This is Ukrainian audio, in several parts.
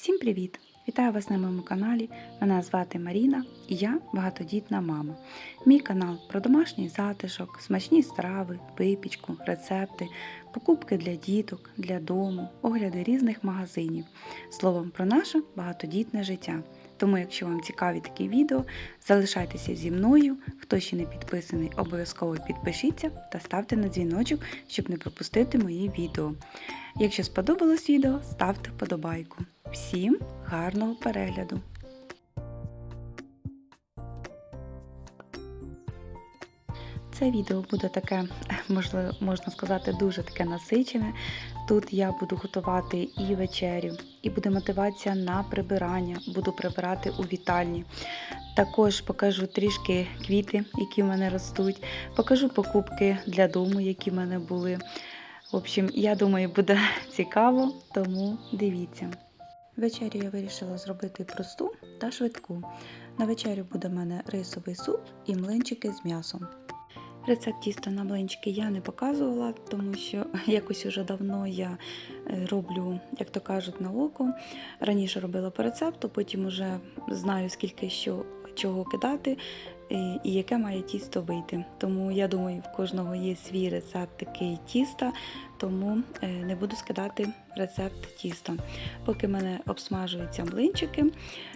Всім привіт! Вітаю вас на моєму каналі. Мене звати Маріна і я багатодітна мама. Мій канал про домашній затишок, смачні страви, випічку, рецепти, покупки для діток, для дому, огляди різних магазинів. Словом, про наше багатодітне життя. Тому, якщо вам цікаві такі відео, залишайтеся зі мною. Хто ще не підписаний, обов'язково підпишіться та ставте на дзвіночок, щоб не пропустити мої відео. Якщо сподобалось відео, ставте вподобайку. Всім гарного перегляду! Це відео буде таке, можливо, можна сказати, дуже таке насичене. Тут я буду готувати і вечерю, і буде мотивація на прибирання, буду прибирати у вітальні. Також покажу трішки квіти, які в мене ростуть, покажу покупки для дому, які в мене були. В общем, я думаю, буде цікаво, тому дивіться. Вечерю я вирішила зробити просту та швидку. На вечерю буде в мене рисовий суп і млинчики з м'ясом. Рецепт тіста на млинчики я не показувала, тому що якось уже давно я е, роблю, як то кажуть, на око. Раніше робила по рецепту, потім вже знаю, скільки що чого кидати і яке має тісто вийти. Тому я думаю, в кожного є свій рецепт такий тіста, тому е, не буду скидати рецепт тіста. Поки в мене обсмажуються млинчики,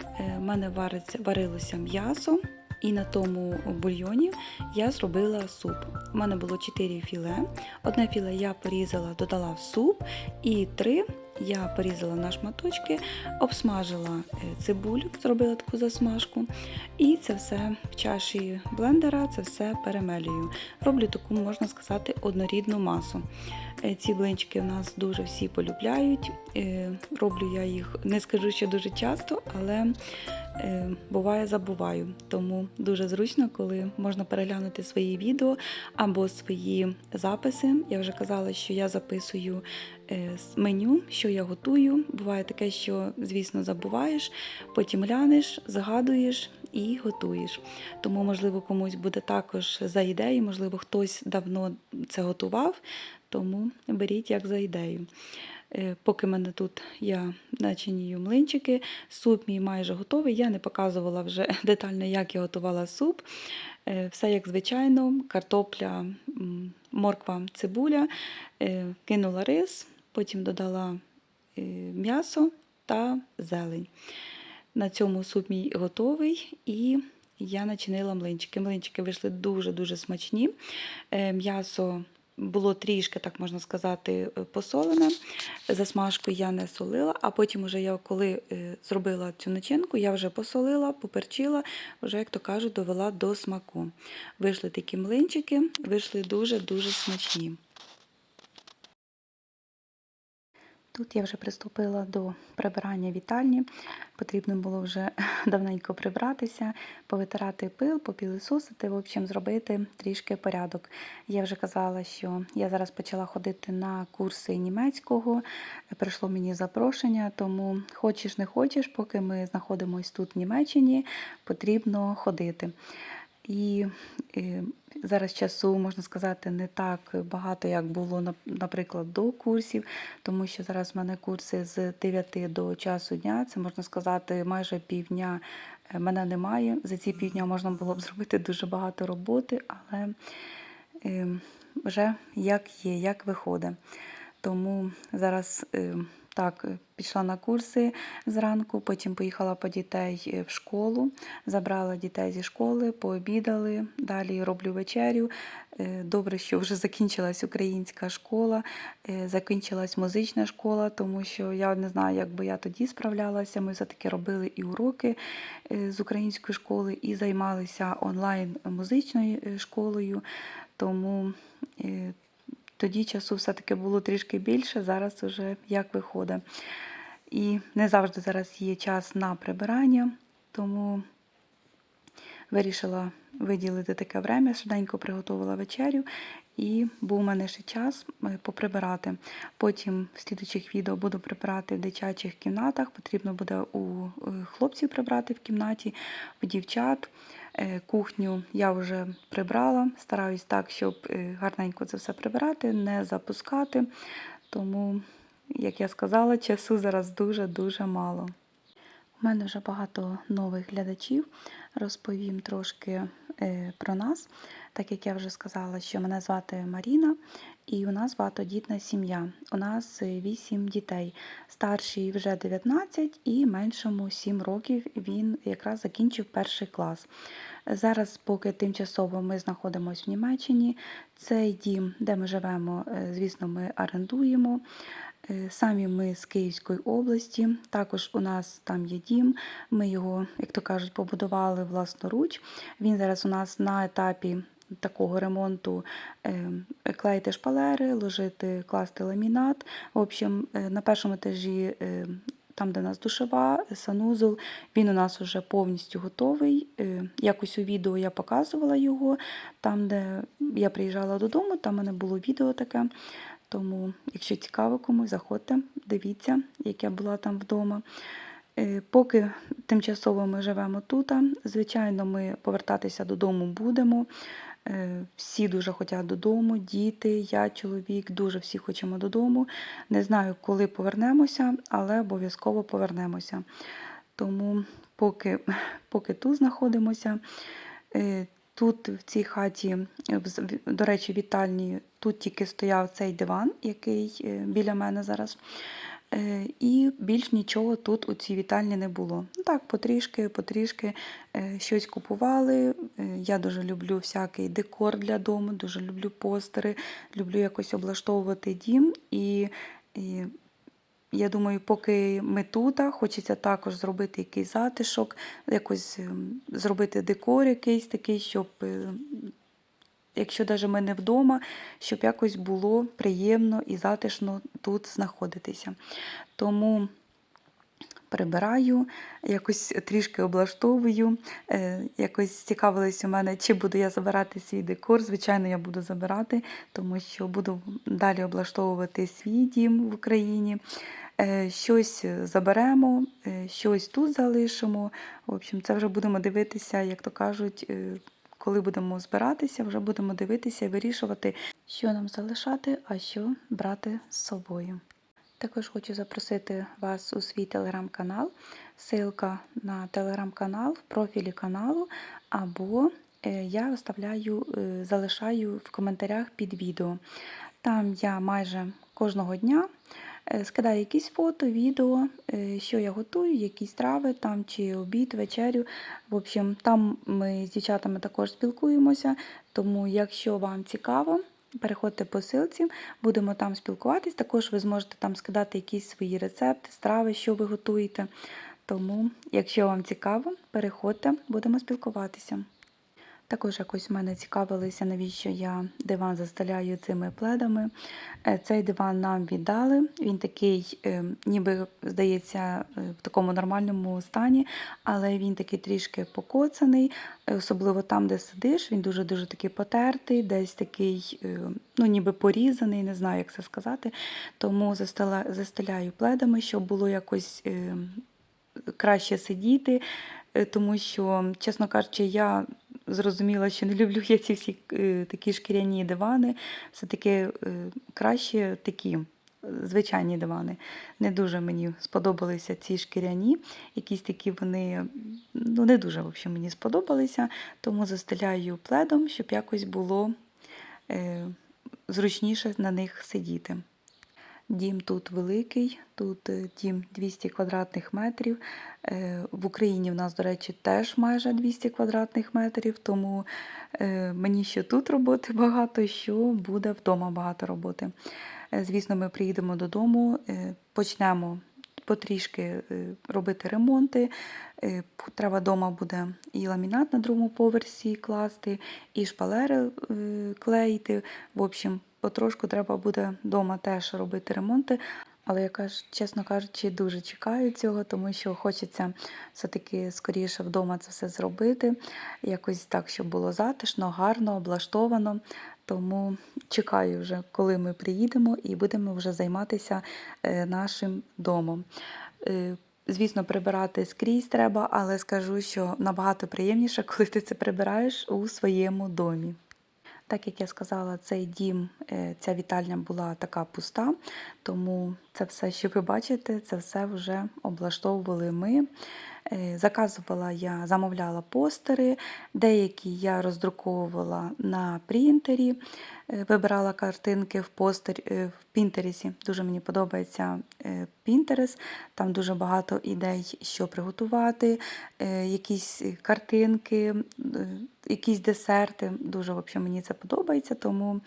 е, в мене варилося м'ясо. І на тому бульйоні я зробила суп. У мене було 4 філе. Одне філе я порізала, додала в суп, і три я порізала на шматочки, обсмажила е, цибулю, зробила таку засмажку. І це все в чаші блендера, це все перемелюю. Роблю таку, можна сказати, однорідну масу. Е, Ці блинчики в нас дуже всі полюбляють. Е, Роблю я їх, не скажу, що дуже часто, але буває забуваю. Тому дуже зручно, коли можна переглянути свої відео або свої записи. Я вже казала, що я записую з меню, що я готую. Буває таке, що, звісно, забуваєш, потім глянеш, згадуєш і готуєш. Тому, можливо, комусь буде також за ідею, можливо, хтось давно це готував, тому беріть як за ідею. Е, Поки мене тут я начинюю млинчики, суп мій майже готовий. Я не показувала вже детально, як я готувала суп. Е, Все як звичайно, картопля, морква, цибуля, Е, кинула рис, потім додала е, м'ясо та зелень. На цьому суп мій готовий і я начинила млинчики. Млинчики вийшли дуже-дуже смачні. Е, М'ясо було трішки, так можна сказати, е, посолене. Засмажку я не солила, а потім, уже я, коли зробила цю начинку, я вже посолила, поперчила, вже, як то кажуть, довела до смаку. Вийшли такі млинчики, вийшли дуже-дуже смачні. Тут я вже приступила до прибирання вітальні. Потрібно було вже давненько прибратися, повитирати пил, попілисосити, в общем, зробити трішки порядок. Я вже казала, що я зараз почала ходити на курси німецького. Прийшло мені запрошення, тому хочеш не хочеш, поки ми знаходимося тут в Німеччині, потрібно ходити. І е, зараз часу, можна сказати, не так багато, як було, наприклад, до курсів, тому що зараз в мене курси з 9 до часу дня. Це можна сказати, майже півдня е, мене немає. За ці півдня можна було б зробити дуже багато роботи, але е, вже як є, як виходить. Тому зараз е, так е, пішла на курси зранку, потім поїхала по дітей е, в школу, забрала дітей зі школи, пообідали, далі роблю вечерю. Е, Добре, що вже закінчилась українська школа, закінчилась музична школа, тому що я не знаю, як би я тоді справлялася. Ми все-таки робили і уроки з української школи, і займалися онлайн музичною школою. Тому тоді часу все-таки було трішки більше, зараз вже як виходить. І не завжди зараз є час на прибирання, тому вирішила виділити таке время, швиденько приготувала вечерю, і був у мене ще час е, поприбирати. Потім в слідучих відео буду прибирати в дитячих кімнатах. Потрібно буде у е, хлопців прибрати в кімнаті, у дівчат. Е, Кухню я вже прибрала, стараюсь так, щоб е, гарненько це все прибирати, не запускати. Тому як я сказала, часу зараз дуже-дуже мало. У мене вже багато нових глядачів. Розповім трошки е, про нас. Так як я вже сказала, що мене звати Маріна, і у нас багатодітна сім'я. У нас 8 дітей. Старший вже 19 і меншому 7 років. Він якраз закінчив перший клас. Зараз, поки тимчасово ми знаходимося в Німеччині, цей дім, де ми живемо, е, звісно, ми орендуємо. Е, Самі ми з Київської області. Також у нас там є дім. Ми його, як то кажуть, побудували власноруч. Він зараз у нас на етапі такого ремонту е, клеїти шпалери, ложити, класти ламінат. В общем, е, на першому етажі. е, Там, де у нас душова, санузел, він у нас вже повністю готовий. Е, Якось у відео я показувала його. Там, де я приїжджала додому, там у мене було відео таке. Тому, якщо цікаво комусь, заходьте, дивіться, як я була там вдома. Поки тимчасово ми живемо тут, звичайно, ми повертатися додому будемо. Е, Всі дуже хочуть додому, діти, я, чоловік, дуже всі хочемо додому. Не знаю, коли повернемося, але обов'язково повернемося. Тому поки, поки тут знаходимося, е, тут в цій хаті, до речі, вітальні, тут тільки стояв цей диван, який е, біля мене зараз. Е, І більш нічого тут у цій вітальні не було. Ну Так, потрішки, потрішки е, щось купували. Е, Я дуже люблю всякий декор для дому, дуже люблю постери, люблю якось облаштовувати дім. І, і я думаю, поки ми тут, хочеться також зробити якийсь затишок, якось ем, зробити декор якийсь такий, щоб. Якщо навіть ми не вдома, щоб якось було приємно і затишно тут знаходитися. Тому прибираю, якось трішки облаштовую. Е, Якось цікавились у мене, чи буду я забирати свій декор. Звичайно, я буду забирати, тому що буду далі облаштовувати свій дім в Україні. Е, Щось заберемо, е, щось тут залишимо. В общем, це вже будемо дивитися, як то кажуть. Коли будемо збиратися, вже будемо дивитися і вирішувати, що нам залишати, а що брати з собою. Також хочу запросити вас у свій телеграм-канал. Ссылка на телеграм-канал в профілі каналу, або е, я оставляю, е, залишаю в коментарях під відео. Там я майже кожного дня скидаю якісь фото, відео, е, що я готую, якісь трави там чи обід, вечерю. В общем, там ми з дівчатами також спілкуємося. Тому, якщо вам цікаво, переходьте по ссылці, будемо там спілкуватись. Також ви зможете там скидати якісь свої рецепти, страви, що ви готуєте. Тому, якщо вам цікаво, переходьте, будемо спілкуватися. Також якось в мене цікавилися, навіщо я диван застеляю цими пледами. Е, Цей диван нам віддали. Він такий, е, ніби здається, е, в такому нормальному стані, але він такий трішки покоцаний, особливо там, де сидиш, він дуже-дуже такий потертий, десь такий, ну ніби порізаний, не знаю, як це сказати. Тому застеляю пледами, щоб було якось краще сидіти, тому що, чесно кажучи, я зрозуміла, що не люблю я ці всі е, такі шкіряні дивани. Все-таки е, краще такі е, звичайні дивани. Не дуже мені сподобалися ці шкіряні. Якісь такі вони ну, не дуже в общем, мені сподобалися, тому застеляю пледом, щоб якось було зручніше на них сидіти. Дім тут великий, тут е, дім 200 квадратних метрів. Е, В Україні в нас, до речі, теж майже 200 квадратних метрів, тому е, мені ще тут роботи багато, що буде вдома багато роботи. Звісно, ми приїдемо додому, почнемо потрішки робити ремонти. Треба вдома буде і ламінат на другому поверсі класти, і шпалери клеїти. В общем, потрошку треба буде вдома теж робити ремонти. Але я кажу, чесно кажучи, дуже чекаю цього, тому що хочеться все-таки скоріше вдома це все зробити. Якось так, щоб було затишно, гарно, облаштовано. Тому чекаю вже, коли ми приїдемо і будемо вже займатися е, нашим домом. Е, Звісно, прибирати скрізь треба, але скажу, що набагато приємніше, коли ти це прибираєш у своєму домі. Так як я сказала, цей дім, е, ця вітальня була така пуста, тому Це все, що ви бачите, це все вже облаштовували ми. Е, Заказувала я, замовляла постери, деякі я роздруковувала на принтері, е, вибирала картинки в постер е, в Пінтересі. Дуже мені подобається Pinterest, там дуже багато ідей, що приготувати, якісь картинки, якісь десерти. Дуже взагалі, мені це подобається, тому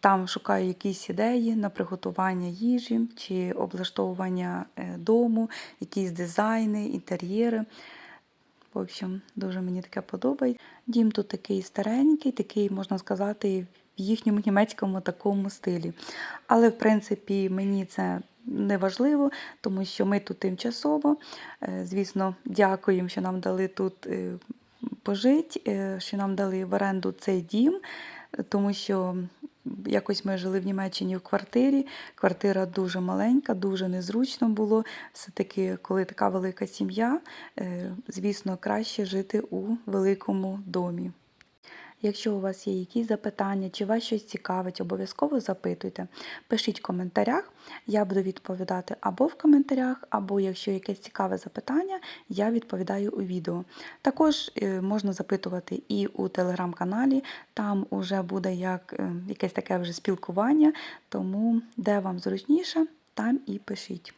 там шукаю якісь ідеї на приготування їжі чи облаштовування е, дому, якісь дизайни, інтер'єри. В общем, дуже мені таке подобається. Дім тут такий старенький, такий, можна сказати, в їхньому німецькому такому стилі. Але, в принципі, мені це не важливо, тому що ми тут тимчасово. Е, Звісно, дякуємо, що нам дали тут е, пожити, е, що нам дали в оренду цей дім, е, тому що якось ми жили в Німеччині в квартирі. Квартира дуже маленька, дуже незручно було. Все-таки, коли така велика сім'я, е, звісно, краще жити у великому домі. Якщо у вас є якісь запитання, чи вас щось цікавить, обов'язково запитуйте. Пишіть в коментарях, я буду відповідати або в коментарях, або якщо якесь цікаве запитання, я відповідаю у відео. Також е, можна запитувати і у телеграм-каналі, там уже буде як е, якесь таке вже спілкування, тому де вам зручніше, там і пишіть.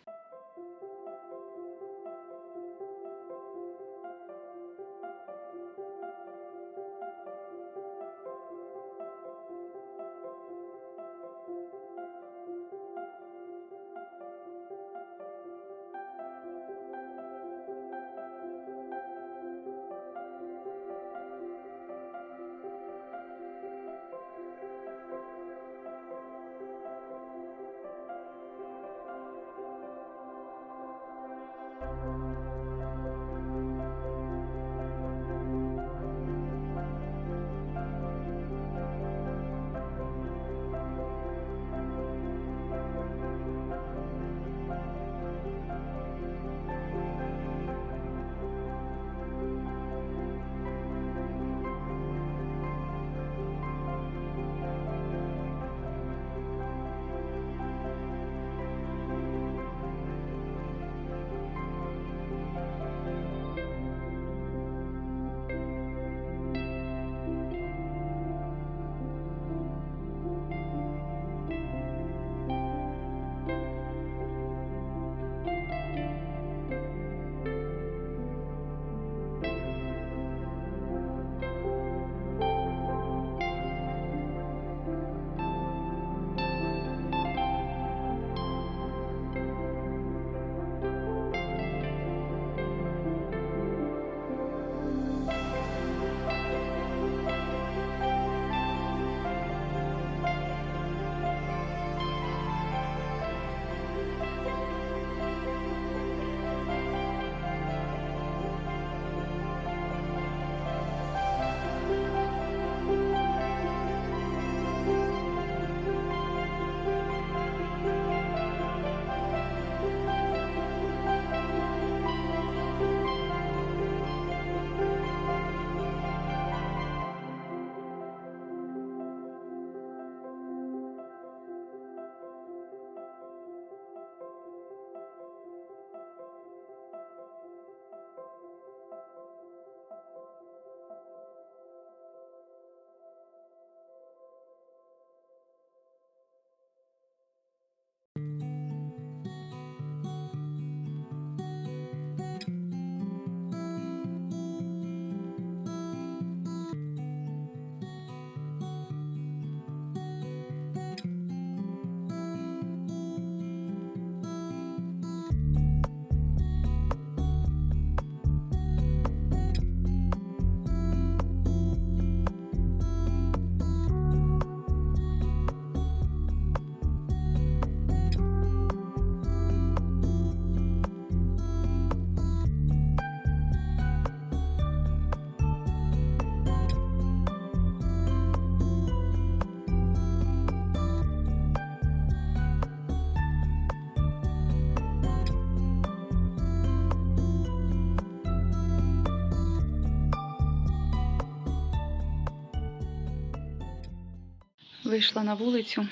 Вийшла на вулицю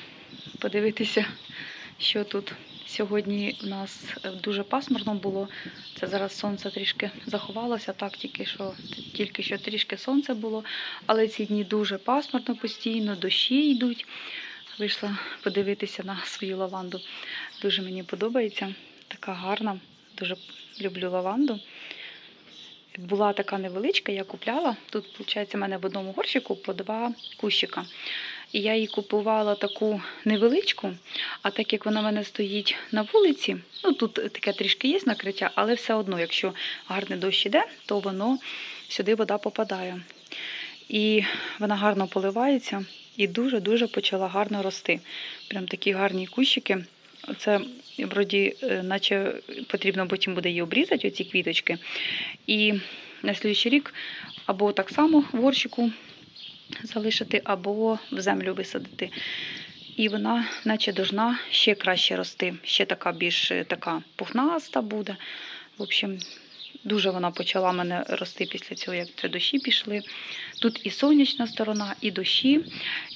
подивитися, що тут Сьогодні у нас дуже пасмурно було. Це зараз сонце трішки заховалося, так тільки що тільки що трішки сонце було, але ці дні дуже пасмурно постійно, дощі йдуть. Вийшла подивитися на свою лаванду. Дуже мені подобається. Така гарна, дуже люблю лаванду. Була така невеличка, я купляла. Тут, виходить, у мене в одному горщику по два кущика. І я її купувала таку невеличку, а так як вона в мене стоїть на вулиці, ну тут таке трішки є накриття, але все одно, якщо гарний дощ іде, то воно сюди вода попадає. І вона гарно поливається і дуже-дуже почала гарно рости. Прям такі гарні кущики. Це вроді, е, наче потрібно потім буде її обрізати, оці квіточки. І на слідчий рік або так само в горщику залишити, або в землю висадити. І вона, наче должна ще краще рости. Ще така більш е, така пухнаста буде. В общем, дуже вона почала мене рости після цього, як це дощі пішли. Тут і сонячна сторона, і дощі.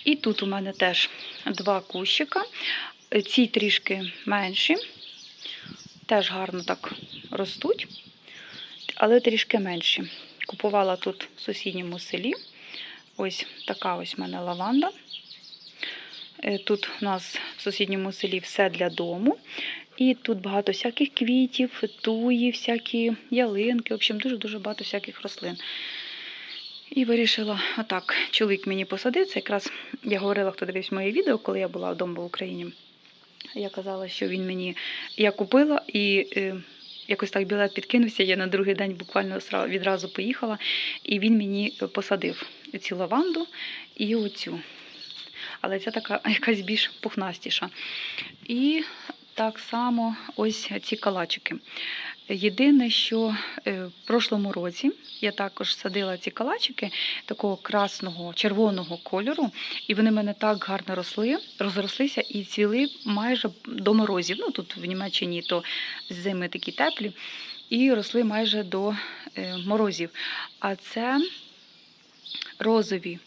І тут у мене теж два кущика. Е, Ці трішки менші, теж гарно так ростуть, але трішки менші. Купувала тут в сусідньому селі. Ось така ось в мене лаванда. Е, Тут у нас в сусідньому селі все для дому. І тут багато всяких квітів, туї, всякі ялинки. В общем, дуже-дуже багато всяких рослин. І вирішила, отак, чоловік мені посадив. Це якраз я говорила, хто дивився моє відео, коли я була вдома в Україні. Я казала, що він мені я купила і е, якось так білет підкинувся. Я на другий день буквально відразу поїхала, і він мені посадив цю лаванду і оцю. Але ця така якась більш пухнастіша. І так само ось ці калачики. Єдине, що е, в прошлому році я також садила ці калачики такого красного, червоного кольору, і вони мене так гарно росли, розрослися і цвіли майже до морозів. Ну тут в Німеччині то зими такі теплі, і росли майже до е, морозів. А це розові.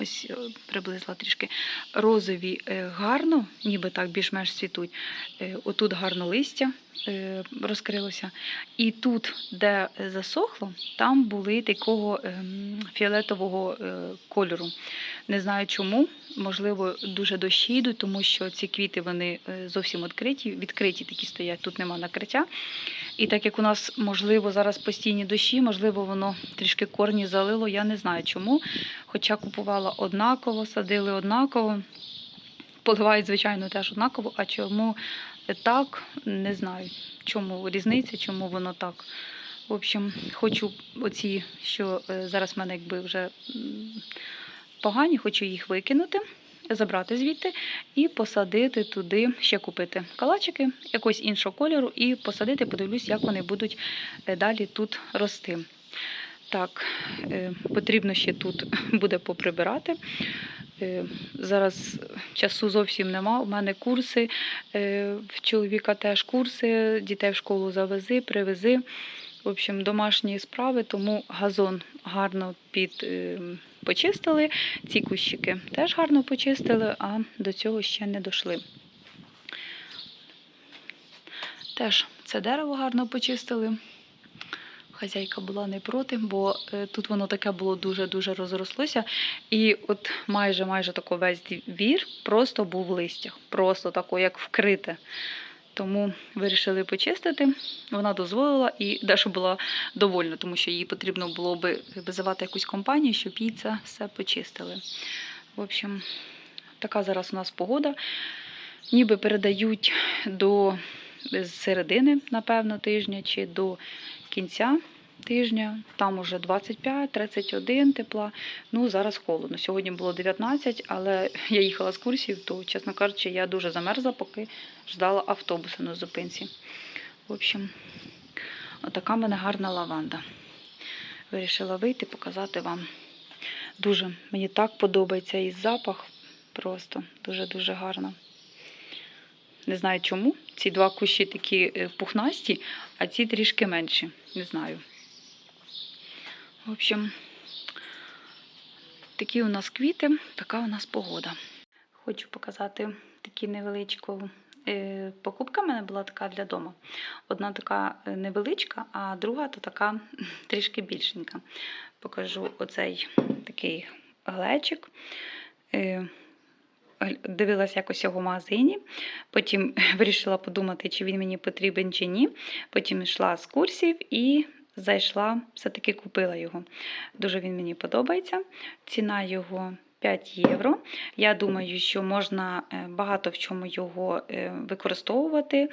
Ось е, приблизила трішки розові е, гарно, ніби так більш-менш цвітуть. Е, Отут гарно листя розкрилося. І тут, де засохло, там були такого ем, фіолетового кольору. Не знаю чому. Можливо, дуже дощі йдуть, тому що ці квіти вони зовсім відкриті, відкриті такі стоять, тут нема накриття. І так як у нас, можливо, зараз постійні дощі, можливо, воно трішки корні залило, я не знаю чому. Хоча купувала однаково, садили однаково, поливають, звичайно, теж однаково. А чому так, не знаю. Чому різниця, чому воно так. В общем, хочу оці, що е, зараз в мене якби вже погані, хочу їх викинути, забрати звідти і посадити туди, ще купити калачики якогось іншого кольору, і посадити, подивлюсь, як вони будуть е, далі тут рости. Так, е, потрібно ще тут буде поприбирати. Е, Зараз часу зовсім нема. У мене курси, в чоловіка теж курси, дітей в школу завези, привези. В общем, домашні справи, тому газон гарно під, е, почистили. Ці кущики теж гарно почистили, а до цього ще не дійшли. Теж це дерево гарно почистили. Хазяйка була не проти, бо е, тут воно таке було дуже-дуже розрослося. І от майже майже тако весь двір просто був в листях, просто тако, як вкрите. Тому вирішили почистити. Вона дозволила і Даша була довольна, тому що їй потрібно було би визивати якусь компанію, щоб їй це все почистили. В общем, така зараз у нас погода. Ніби передають до середини, напевно, тижня чи до кінця тижня. Там уже 25-31 тепла. Ну, зараз холодно. Сьогодні було 19, але я їхала з курсів, то, чесно кажучи, я дуже замерзла, поки ждала автобуса на зупинці. В общем, отака в мене гарна лаванда. Вирішила вийти, показати вам. Дуже мені так подобається і запах. Просто дуже-дуже гарно. Не знаю чому. Ці два кущі такі е, пухнасті, а ці трішки менші. Не знаю. В общем, такі у нас квіти, така у нас погода. Хочу показати таку невеличку е, покупка в мене була така для дому. Одна така е, невеличка, а друга то така трішки більшенька. Покажу оцей такий глечик. Е, Дивилась якось його в магазині, потім вирішила подумати, чи він мені потрібен чи ні. Потім йшла з курсів і зайшла, все-таки купила його. Дуже він мені подобається. Ціна його 5 євро. Я думаю, що можна е, багато в чому його е, використовувати.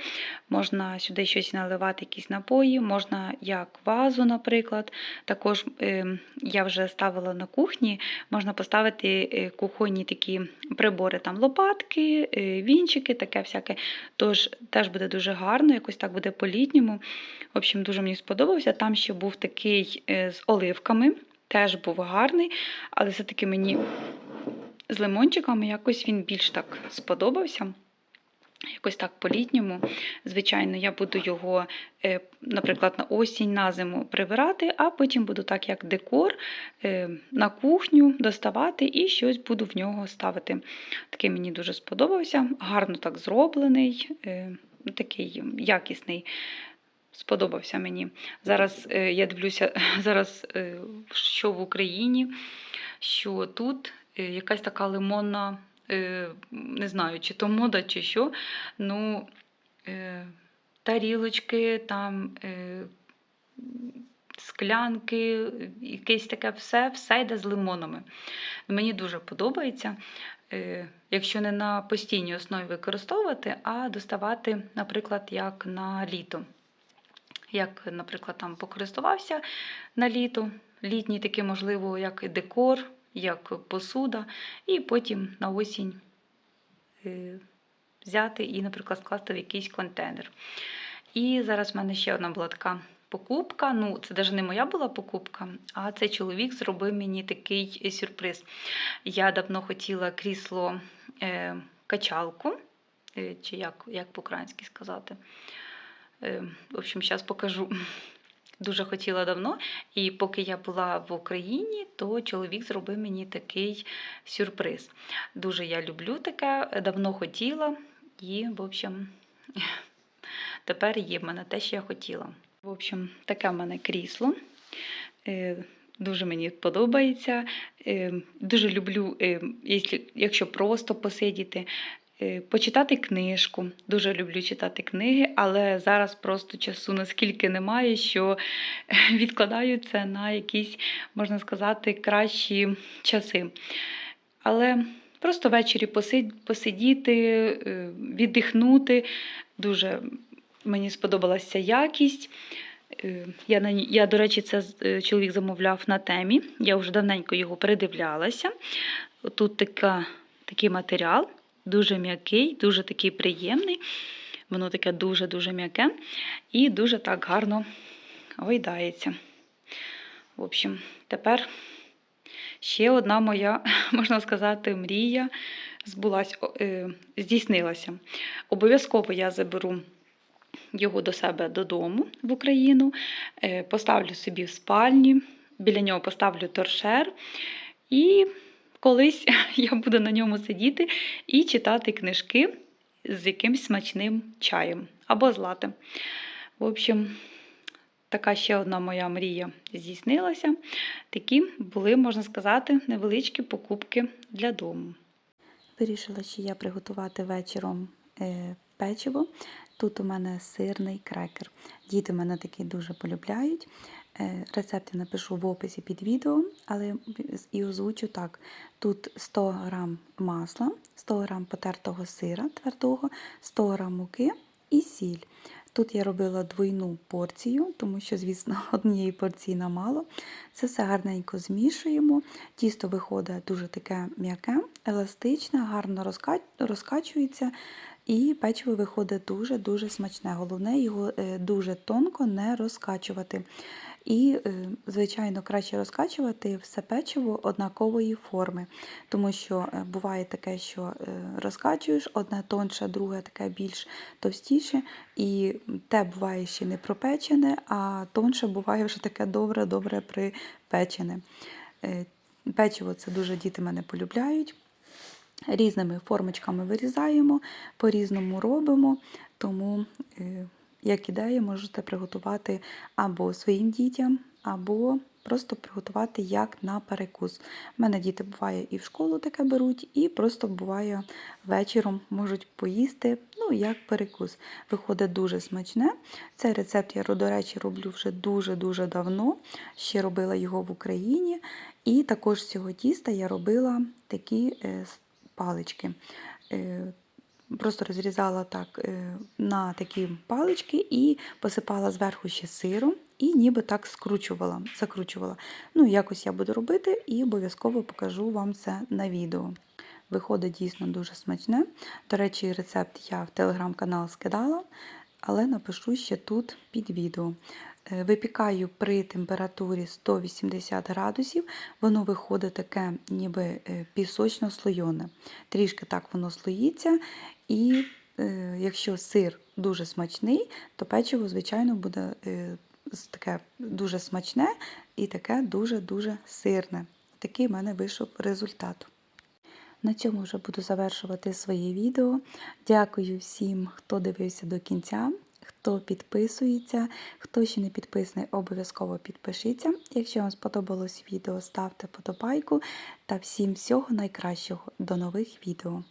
Можна сюди щось наливати, якісь напої, можна як вазу, наприклад. Також е, я вже ставила на кухні, можна поставити кухонні такі прибори, там лопатки, вінчики, таке всяке. Тож теж буде дуже гарно, якось так буде по-літньому. В общем, дуже мені сподобався. Там ще був такий з оливками, теж був гарний, але все-таки мені з лимончиками якось він більш так сподобався. Якось так по-літньому. Звичайно, я буду його, е, наприклад, на осінь, на зиму прибирати, а потім буду так, як декор, е, на кухню доставати і щось буду в нього ставити. Такий мені дуже сподобався, гарно так зроблений, е, такий якісний. Сподобався мені. Зараз я дивлюся, зараз що в Україні, що тут якась така лимонна, е, не знаю, чи то мода, чи що. Ну, е, тарілочки, там е, склянки, якесь таке все, все йде з лимонами. Мені дуже подобається. Е, Якщо не на постійній основі використовувати, а доставати, наприклад, як на літо. Як, наприклад, там покористувався на літо, літній такий, можливо, як і декор, як посуда, і потім на осінь е, взяти і, наприклад, скласти в якийсь контейнер. І зараз в мене ще одна була така покупка. Ну, це навіть не моя була покупка, а цей чоловік зробив мені такий сюрприз. Я давно хотіла крісло е, качалку, е, чи як, як по-українськи сказати. Е, В общем, зараз покажу. Дуже хотіла давно, і поки я була в Україні, то чоловік зробив мені такий сюрприз. Дуже я люблю таке, давно хотіла, і, в общем, тепер є в мене те, що я хотіла. В общем, таке в мене крісло. Е, Дуже мені подобається. Е, Дуже люблю, е, якщо- просто посидіти, почитати книжку. Дуже люблю читати книги, але зараз просто часу наскільки немає, що відкладаю це на якісь, можна сказати, кращі часи. Але просто ввечері посидіти, е, віддихнути. Дуже мені сподобалася якість. Е, Я, я, до речі, це е, чоловік замовляв на темі. Я вже давненько його передивлялася. Тут така, такий матеріал, дуже м'який, дуже такий приємний. Воно таке дуже-дуже м'яке і дуже так гарно гойдається. В общем, тепер ще одна моя, можна сказати, мрія збулась, е, здійснилася. Обов'язково я заберу його до себе додому в Україну, е, поставлю собі в спальні, біля нього поставлю торшер, і колись я буду на ньому сидіти і читати книжки з якимсь смачним чаєм або з латте. В общем, така ще одна моя мрія здійснилася. Такі були, можна сказати, невеличкі покупки для дому. Вирішила ще я приготувати вечором е, печиво. Тут у мене сирний крекер. Діти мене такі дуже полюбляють. Е, Рецепт я напишу в описі під відео, але і озвучу так. Тут 100 г масла, 100 г потертого сира твердого, 100 г муки і сіль. Тут я робила двойну порцію, тому що, звісно, однієї порції намало. Це все гарненько змішуємо. Тісто виходить дуже таке м'яке, еластичне, гарно розкачується. І печиво виходить дуже-дуже смачне. Головне його е, дуже тонко не розкачувати. І, е, звичайно, краще розкачувати все печиво однакової форми, тому що е, буває таке, що е, розкачуєш одне тонше, друге таке більш товстіше, і те буває ще не пропечене, а тонше буває вже таке добре-добре припечене. Печиво це дуже діти мене полюбляють. різними формочками вирізаємо, по-різному робимо. Тому, як ідея, можете приготувати або своїм дітям, або просто приготувати як на перекус. У мене діти буває і в школу таке беруть, і просто буває вечором можуть поїсти, ну, як перекус. Виходить дуже смачне. Цей рецепт я, до речі, роблю вже дуже-дуже давно. Ще робила його в Україні. І також з цього тіста я робила такі е, палички. Просто розрізала так е, на такі палички і посипала зверху ще сиром, і ніби так скручувала, закручувала. Ну, якось я буду робити і обов'язково покажу вам це на відео. Виходить дійсно дуже смачне. До речі, рецепт я в телеграм-канал скидала, але напишу ще тут під відео. Е, Випікаю при температурі 180 градусів, воно виходить таке, ніби е, пісочно-слойоне. Трішки так воно слоїться, і е, якщо сир дуже смачний, то печиво, звичайно, буде е, таке дуже смачне і таке дуже-дуже сирне. Такий в мене вийшов результат. На цьому вже буду завершувати своє відео. Дякую всім, хто дивився до кінця, хто підписується, хто ще не підписаний, обов'язково підпишіться. Якщо вам сподобалось відео, ставте подобайку та всім всього найкращого. До нових відео!